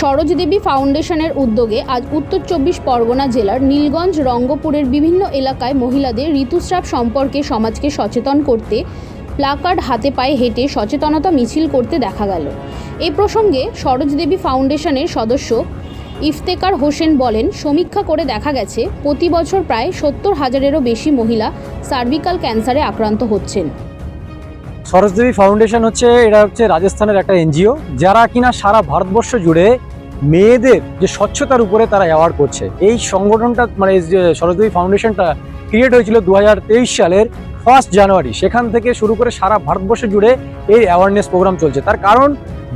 সরোজদেবী ফাউন্ডেশনের উদ্যোগে আজ উত্তর চব্বিশ পরগনা জেলার নীলগঞ্জ, রঙ্গপুরের বিভিন্ন এলাকায় মহিলাদের ঋতুস্রাব সম্পর্কে সমাজকে সচেতন করতে, প্লাকার্ড হাতে পায়ে হেঁটে সচেতনতা মিছিল করতে দেখা গেল। এ প্রসঙ্গে সরোজদেবী ফাউন্ডেশনের সদস্য ইফতেকার হোসেন বলেন, সমীক্ষা করে দেখা গেছে, প্রতি বছর প্রায় সত্তর হাজারেরও বেশি মহিলা সার্ভিক্যাল ক্যান্সারে আক্রান্ত হচ্ছেন। সরোজদেবী ফাউন্ডেশন হচ্ছে এটা হচ্ছে রাজস্থানের একটা এনজিও, যারা কিনা সারা ভারতবর্ষ জুড়ে মেয়েদের যে স্বচ্ছতার উপরে তারা অ্যাওয়ার্ড করছে। এই সংগঠনটা মানে যে সরোজদেবী ফাউন্ডেশনটা ক্রিয়েট হয়েছিল দু হাজার তেইশ সালের ফার্স্ট জানুয়ারি সেখান থেকে শুরু করে সারা ভারতবর্ষ জুড়ে এই অ্যাওয়ারনেস প্রোগ্রাম চলছে। তার কারণ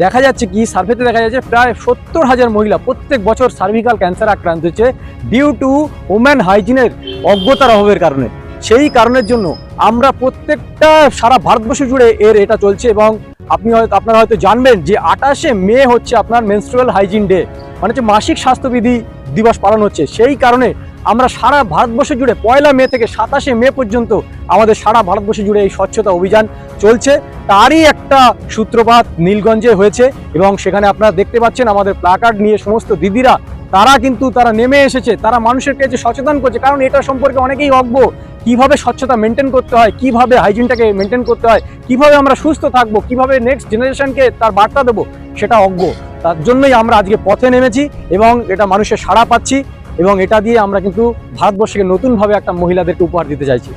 দেখা যাচ্ছে কি সার্ভেতে দেখা যাচ্ছে প্রায় সত্তর হাজার মহিলা প্রত্যেক বছর সার্ভিক্যাল ক্যান্সার আক্রান্ত হচ্ছে ডিউ টু ওম্যান হাইজিনের অজ্ঞতার অভাবের কারণে। সেই কারণের জন্য আমরা প্রত্যেকটা সারা ভারতবর্ষ জুড়ে এর এটা চলছে এবং আপনি হয়তো, আপনারা হয়তো জানবেন যে আঠাশে মে হচ্ছে আপনার মেনস্ট্রুয়াল হাইজিন ডে মানে হচ্ছে মাসিক স্বাস্থ্যবিধি দিবস পালন হচ্ছে। সেই কারণে আমরা সারা ভারতবর্ষ জুড়ে পয়লা মে থেকে সাতাশে মে পর্যন্ত আমাদের সারা ভারতবর্ষ জুড়ে এই স্বচ্ছতা অভিযান চলছে। তারই একটা সূত্রপাত নীলগঞ্জে হয়েছে এবং সেখানে আপনারা দেখতে পাচ্ছেন আমাদের প্লাকার্ড নিয়ে সমস্ত দিদিরা, তারা কিন্তু তারা নেমে এসেছে, তারা মানুষের কাছে সচেতন করছে, কারণ এটা সম্পর্কে অনেকেই অজ্ঞ। কীভাবে স্বচ্ছতা মেনটেন করতে হয় কীভাবে হাইজিনটাকে মেনটেন করতে হয় কীভাবে আমরা সুস্থ থাকব কীভাবে নেক্সট জেনারেশনকে তার বার্তা দেবো সেটা অজ্ঞ। তার জন্যই আমরা আজকে পথে নেমেছি এবং এটা মানুষের সাড়া পাচ্ছি এবং এটা দিয়ে আমরা কিন্তু ভারতবর্ষকে নতুনভাবে একটা মহিলাদেরকে উপহার দিতে চাইছি।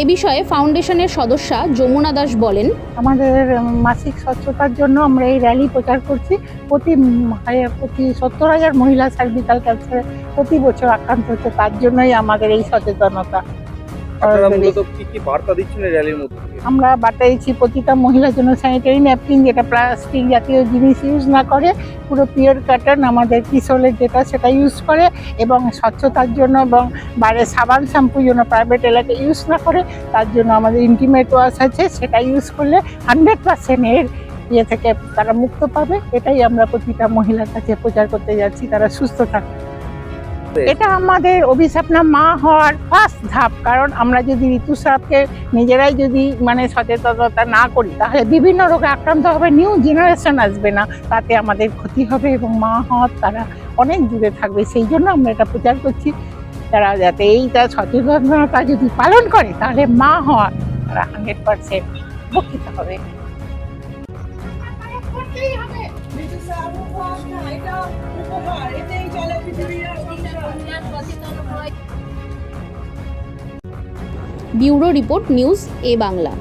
এ বিষয়ে ফাউন্ডেশনের সদস্যা যমুনা দাস বলেন আমাদের মাসিক স্বচ্ছতার জন্য আমরা এই র্যালি প্রচার করছি। প্রতি প্রতি সত্তর হাজার মহিলা সার্ভিক্যাল ক্যান্সারে প্রতি বছর আক্রান্ত হচ্ছে তার জন্যই আমাদের এই সচেতনতা। আপনারা মূলত কি কি বার্তা দিচ্ছেন এই র্যালির মধ্যে দিয়ে? আমরা বাটাইছি প্রতিটা মহিলার জন্য স্যানিটারি ন্যাপকিন যেটা প্লাস্টিক জাতীয় জিনিস ইউজ না করে পুরো পিওর কাটন আমাদের কিশোরের যেটা সেটা ইউজ করে এবং স্বচ্ছতার জন্য এবং বাইরে সাবান শ্যাম্পু জন্য প্রাইভেট এলাকায় ইউজ না করে তার জন্য আমাদের ইন্টিমেট ওয়াশ আছে সেটা ইউজ করলে হান্ড্রেড পার্সেন্ট এর ইয়ে থেকে তারা মুক্ত পাবে এটাই আমরা প্রতিটা মহিলার কাছে প্রচার করতে যাচ্ছি তারা সুস্থ থাকবে এটা আমাদের অভিশাপনা মা হওয়ার ফার্স্ট ধাপ। কারণ আমরা যদি ঋতুস্রাবকে নিজেরাই যদি মানে সচেতনতা না করি তাহলে বিভিন্ন রোগে আক্রান্ত হবে নিউ জেনারেশন আসবে না। তাতে আমাদের ক্ষতি হবে এবং মা হওয়ার তারা অনেক দূরে থাকবে। সেই জন্য আমরা এটা প্রচার করছি। তারা যাতে এইটা সচেতনতা যদি পালন করে তাহলে মা হওয়ার তারা হান্ড্রেড পার্সেন্ট উপকৃত হবে। এটা উপহার এতেই চলে সংসার। ব্যুরো রিপোর্ট নিউজ এ বাংলা।